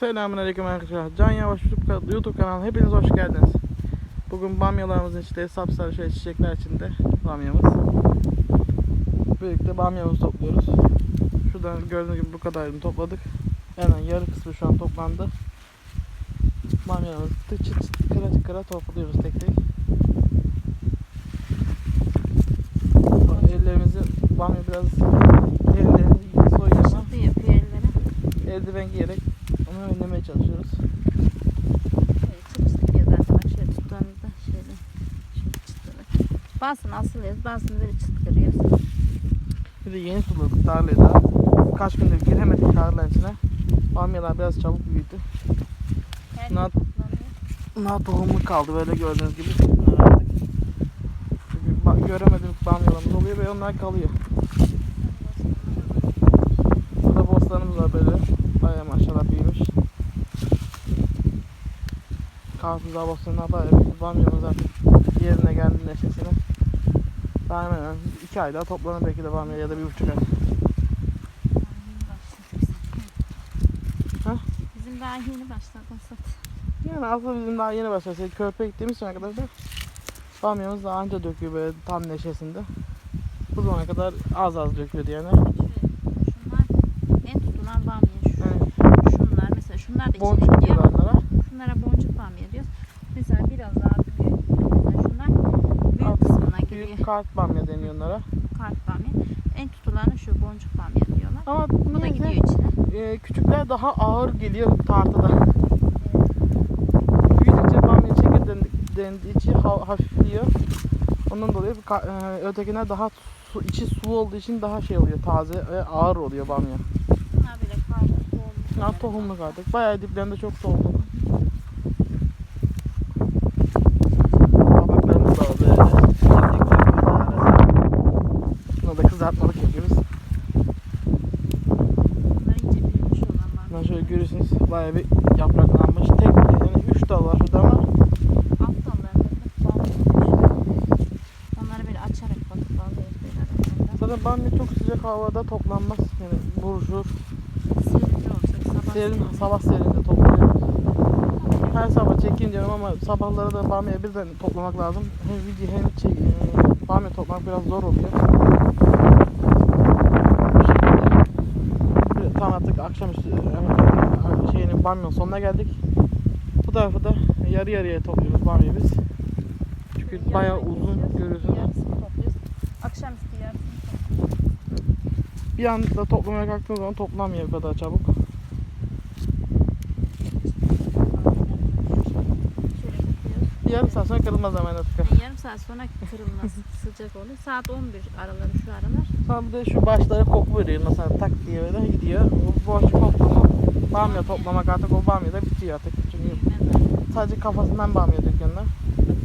Selamünaleyküm arkadaşlar. Can Yavaş YouTube, YouTube kanalına hepiniz hoş geldiniz. Bugün bamyalarımızın içinde sapsarı şöyle çiçekler içinde bamyamız. Birlikte bamyamızı topluyoruz. Şuradan gördüğünüz gibi bu kadarını topladık. Hemen yarı kısmı şu an toplandı. Bamyalarımızı çıt çıt kıra kıra topluyoruz tek tek. Ellerimizi bamya biraz ellerimizi soyuyor ama Şurada yapıyor elleri. eldiven giyerek çalışıyoruz. Çıt çıt yapıyor zaten. Şöyle tuttuğumuzda şöyle. Şöyle çıtladık. Bazısını asılıyoruz. Bazısını böyle çıt kırıyoruz. Bir de yeni suladık tarlayı da. Kaç gündür giremedik tarlanın içine. Bamyalar biraz çabuk büyüdü. Her Nar-. Nar tohumu kaldı böyle gördüğünüz gibi. Çünkü göremediğimiz bamyalarımız oluyor ve onlar kalıyor. Burada bostanımız var böyle. Bayağı maşallah büyümüş. Bostanına bayağı büyük bamyamız artık yerine geldi neşesine. Daha hemen hemen iki ay daha toplanır belki de bamya ya da bir buçuk ay. Ha? Bizim daha yeni başladı. Yani aslında bizim daha yeni başladık. Körpe gittiğimiz için arkadaşlar bamyamız daha anca döküyor böyle tam neşesinde. Bu zamana kadar az az döküyordu yani. Şunlar en tutulan bamya. Şu, Yani şunlar mesela şunlar da içine boncuk gidiyor diyorlar ama onlara. şunlara boncuk bamya diyoruz. Mesela biraz daha büyük. Mesela şunlar büyük Alt- kısmına giriyor. Büyük kart bamya deniyor onlara. Kart bamya. En tutulanı şu boncuk bamya diyorlar. Ama Bu da gidiyor içine. e, küçükler daha ağır geliyor tartıda. Büyüdükçe bamya çekirdeği dendiği için ha- hafifliyor. Ondan dolayı e, ötekine daha su, içi su olduğu için daha şey oluyor taze ve ağır oluyor bamya. Bunlar böyle karpuz olmuş. Ya tohumluk artık. Bayağı diplerinde çok tohumluk. Kabaklarımız da böyle. Çiftlik Buna da kızartmalık yapıyoruz. Bunlar iyice büyümüş olan bamya. Bundan şöyle görürsünüz bayağı bir yapraklanmış. Tek yani 3 dal var şurada ama Alt dallarında. Onları böyle açarak böyle aralarında. zaten bamya çok sıcak havada toplanmaz. Yani buruşur. Serinli olacak sabah Serin, serinli. sabah serinde toplanıyoruz. Her sabah çekeyim diyorum ama sabahları da bamya birden toplamak lazım. Hem video hem çek, e, bamya toplamak biraz zor oluyor. Bu şekilde. Tam artık akşamüstü e, bamyanın sonuna geldik. Bu tarafı da yarı yarıya topluyoruz bamyayı biz. Çünkü Yarısını bayağı uzun görüyorsunuz. Akşamüstü yarısını. Bir anda toplamaya kalktığınız zaman toplanmıyor bu kadar çabuk. Yarım saat sonra kırılmaz hemen artık. Yarım saat sonra kırılması sıcak oluyor. Saat 11 araları şu aralar. Sonra bir de şu başları koku veriyor mesela tak diye böyle gidiyor. O boş koktu mu bamya toplamak artık o bamya da bitiyor artık. Çünkü sadece kafasından bamya. Bak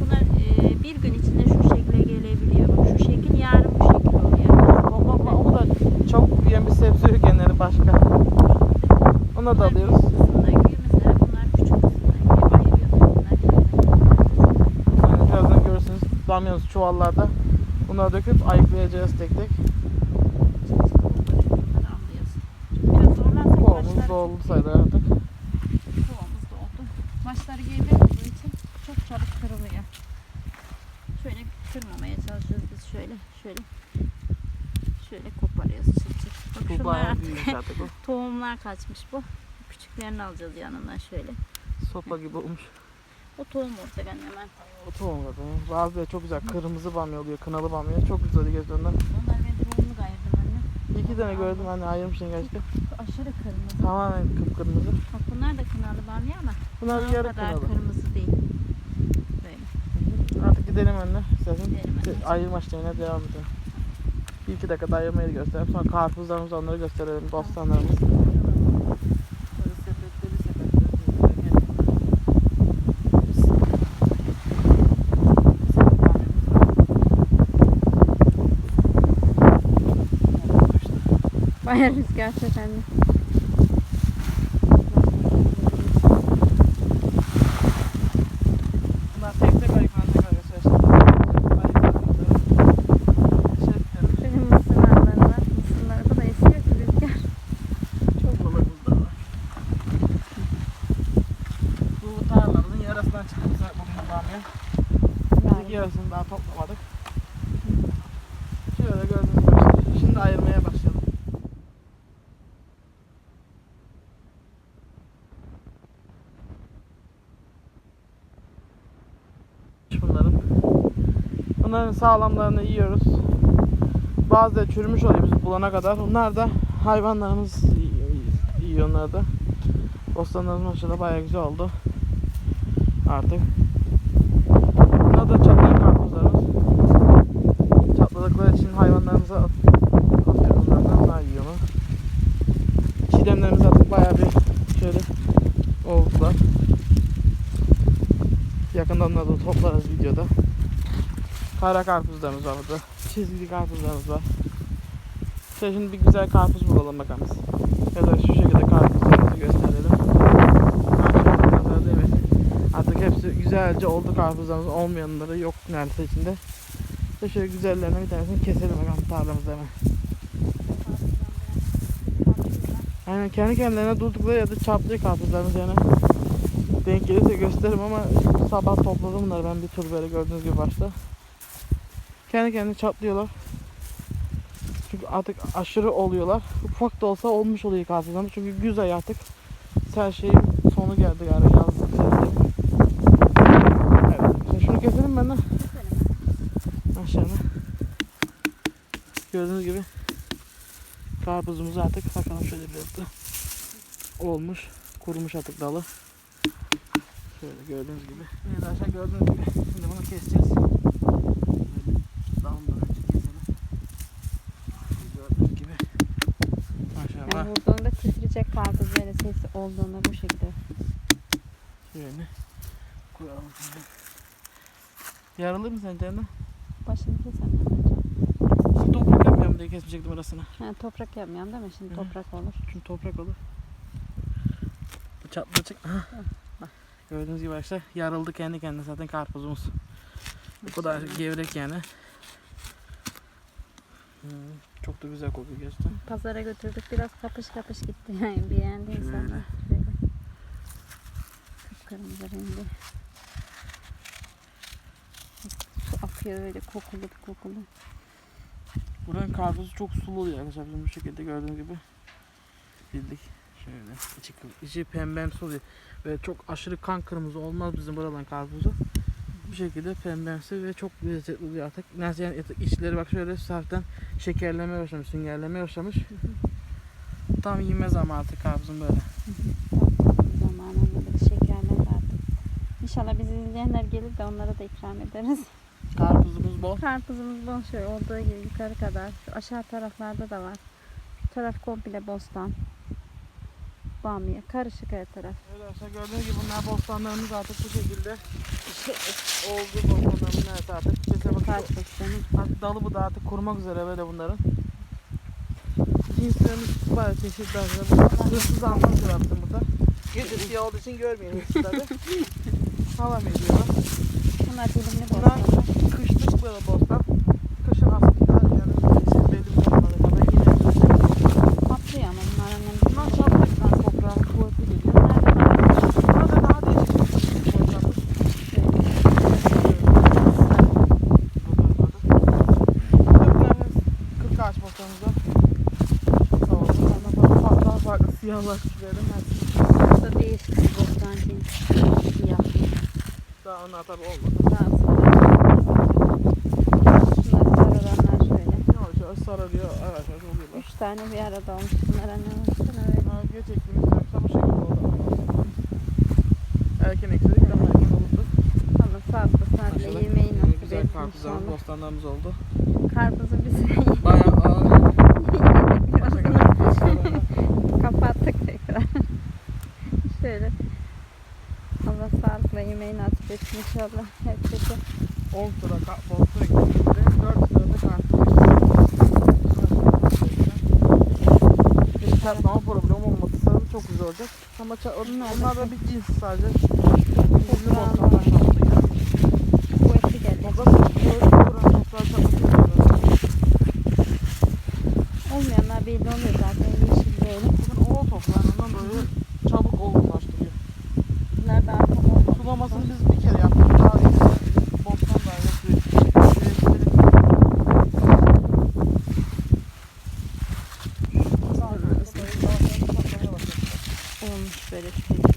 Bunlar e, bir gün içinde şu şekle gelebiliyor. Bak şu şekil yarın bu şekil oluyor. Toplam o da çabuk büyüyen bir sebze ürünleri başka. Onu da alıyoruz. Yani birazdan görürsünüz bamyamız çuvallarda. Bunları döküp ayıklayacağız tek tek. Bunları alıyoruz. Biraz zorlarsak Doldu sayılır artık. Kovamız doldu. Başları gevre olduğu için çok çabuk kırılıyor. Şöyle kırmamaya çalışıyoruz biz şöyle şöyle şöyle koparıyoruz çıt çıt. Bak Bu şunlar artık artık o. tohumlar kaçmış bu. Küçüklerini alacağız yanından şöyle. Sopa gibi olmuş. O tohum olacak anne hemen. O tohum zaten. Bazıları çok güzel kırmızı bamya oluyor, kınalı bamya. Çok güzel gözlerinden. Onlar ben tohumunu ayırdım anne. İki tane gördüm hani ayırmışsın gerçekten. Aşırı kırmızı. Tamamen kıpkırmızı. Bak bunlar da kınalı bamya ama Bunlar yarı kadar kınalı. kırmızı değil. Böyle. Artık gidelim anne. İstersen Gidelim anneciğim. ayırma işlemine devam edelim. Bir iki dakikada ayırmayı gösterelim. Sonra karpuzlarımızı onları gösterelim. Bostanlarımız. Böyle Bayağı rüzgar çok anne. Bunlar tek tek ayıklanacak arkadaşlar. Ayıklandıkları şeritleri. Şöyle mısırlar var. Mısırlar da esiyor ki rüzgar. Çok balığımız da var. Yarısını daha toplamadık. Şöyle gördüğünüz gibi işte. Şimdi ayırmaya başlayalım. Bunların. Bunların sağlamlarını yiyoruz. Bazı da çürümüş oluyor biz bulana kadar. Bunlar da hayvanlarımız yiyor onları da. Bostanlarımız maşallah bayağı güzel oldu. Artık. Bunlar da çatlayan karpuzlarımız. Çatladıkları için hayvanlarımıza at atıyoruz onlardan. Onlar yiyor onu. Çiğdemlerimiz artık bayağı bir şöyle oldular. Yakında onları da toplarız videoda. Kara karpuzlarımız var burada. Çizgili karpuzlarımız var. İşte şimdi bir güzel karpuz bulalım bakalım. Ya da şu şekilde karpuzlarımızı gösterelim. Maşallah evet. Artık hepsi güzelce oldu karpuzlarımız. Olmayanları yok neredeyse içinde. İşte şöyle güzellerinden bir tanesini keselim bakalım tarlamızda hemen. Aynen kendi kendilerine durdukları ya da çarptığı karpuzlarımız yani. Denk gelirse gösteririm ama sabah topladım bunları ben bir tur böyle gördüğünüz gibi başta. Kendi kendine çatlıyorlar. Çünkü artık aşırı oluyorlar. Ufak da olsa olmuş oluyor karpuzlarımız. Çünkü güzel artık. Her şeyin sonu geldi galiba yazlık sevdi. Evet. Şimdi şunu keselim ben de. Aşağıda. Gördüğünüz gibi karpuzumuz artık bakalım şöyle biraz da olmuş. Kurumuş artık dalı. Şöyle gördüğünüz gibi. Evet aşağı gördüğünüz gibi. Şimdi bunu keseceğiz. Böyle dalından önce keselim. Gördüğünüz gibi. Maşallah. Yani vurduğunda titrecek karpuz neresiyse olduğunu bu şekilde. Şöyle koyalım şimdi. Yarılır mı sence anne? Başını kesemem. Şimdi toprak yapmıyorum diye kesmeyecektim arasına. Ha, toprak yapmayalım değil mi? Şimdi Hı. toprak olur. Çünkü toprak olur. Bak. Gördüğünüz gibi arkadaşlar yarıldı kendi kendine zaten karpuzumuz. Bu kadar gevrek yani. Hmm, çok da güzel kokuyor gerçekten. Pazara götürdük biraz kapış kapış gitti yani beğendi insanlar. Şöyle. Kıpkırmızı rengi. Su akıyor öyle kokulu kokulu. Buranın karpuzu çok sulu oluyor arkadaşlar bizim bu şekilde gördüğünüz gibi. Bildik. Şöyle içi, içi pembemsi oluyor. Ve çok aşırı kan kırmızı olmaz bizim buraların karpuzu. Bu şekilde pembemsi ve çok lezzetli oluyor artık. Nasıl yani içleri bak şöyle hafiften şekerlemeye başlamış, süngerlemeye başlamış. Tam yeme zamanı artık karpuzun böyle. Zamanında bir şekerler artık. İnşallah bizi izleyenler gelir de onlara da ikram ederiz. Karpuzumuz bol. Karpuzumuz bol şöyle olduğu gibi yukarı kadar. Şu aşağı taraflarda da var. Şu taraf komple bostan. Bamya. Karışık her taraf. Evet arkadaşlar gördüğünüz gibi bunlar bostanlarımız artık bu şekilde oldu bostanlarımız evet artık. Kaç bostanı. Artık dalı bu da artık kurumak üzere böyle bunların. Cinslerimiz bayağı çeşitli arkadaşlar. Hırsız almaz var bizim burada. Yüzü siyah olduğu için görmeyin hırsızları. Alamayız diyorlar. Bunlar dilimli Bunlar bostanlar. kışlık böyle bostan. Kışın aslında yani belli bir zamanlara kadar yine böyle Patlıyor ama bunlar annem. Bunlar çatlıktan toprağın kuvvetli geliyor. Bunlar da daha değişik bir şey boşanmış. Kırk ağaç bostanımız var. Tamam. Farklı verelim. Burada bir bostan. Siyah. Daha onlar tabi olmadı. Daha. Şunlar sarılanlar şöyle. Yavaş yavaş sarılıyor. Yavaş oluyorlar. Üç tane bir arada olmuş. Bunlar annem baksana öyle. Naviye çektiğimiz tarafta bu şekilde oldu. Erken ekledik daha erken olurdu. Allah sağlıklı saatle yemeği Yine nasip Güzel karpuzlarımız, inşallah. bostanlarımız oldu. Karpuzu bize Bayağı ağır. kapattık tekrar. Şöyle. Allah sağlıkla yemeği nasip etsin inşallah. Herkese. 10 sıra ka- bostan ekledik. 4 sırada. Bir çatlama problemi olmadısa çok güzel olacak. Ama ça- da onlar da bir cins sadece. Toplu Bravo. bostanlar şanslı ya. Kuvvetli gelecek. Toprak böyle buranın toprağı çatlatıyor. Olmayanlar belli oluyor zaten. Yeşil böyle. Bakın o toprağından böyle çabuk olgunlaştırıyor. Bunlar da arka oldu. Sulamasını biz bir kere yaptık. Daha iyi. Bostan da yok suyu olmuş böyle tüketilir.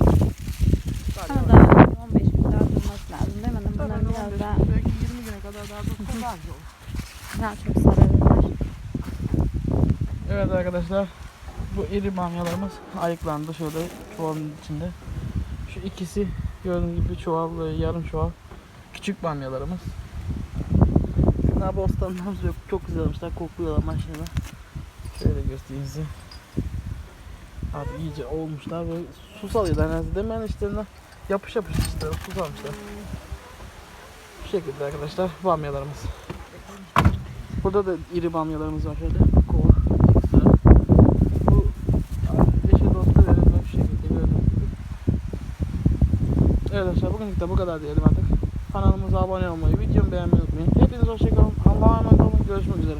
Ama daha 15 gün daha durması lazım değil mi? Bunlar Tabii, biraz 15 daha, gün, belki 20 güne kadar daha dursa daha iyi olur. Daha çok sararırlar. Evet arkadaşlar bu iri bamyalarımız ayıklandı şöyle çuvalın içinde. Şu ikisi gördüğünüz gibi çuval yarım çuval küçük bamyalarımız. Bunlar bostanlarımız yok. Çok güzel olmuşlar. Kokuyorlar maşallah. Şöyle göstereyim size. Abi iyice olmuşlar ve su salıyorlar neredeyse. Demen işlerine yapış yapış işte su salmışlar. Bu şekilde arkadaşlar bamyalarımız. Burada da iri bamyalarımız var şöyle. Kova ekstra. Bu eşe dosta verilmek şu şekilde gördüğünüz gibi. Evet arkadaşlar bugünlük de bu kadar diyelim artık. Kanalımıza abone olmayı, videomu beğenmeyi unutmayın. Hepiniz hoşçakalın. Allah'a emanet olun. Görüşmek üzere.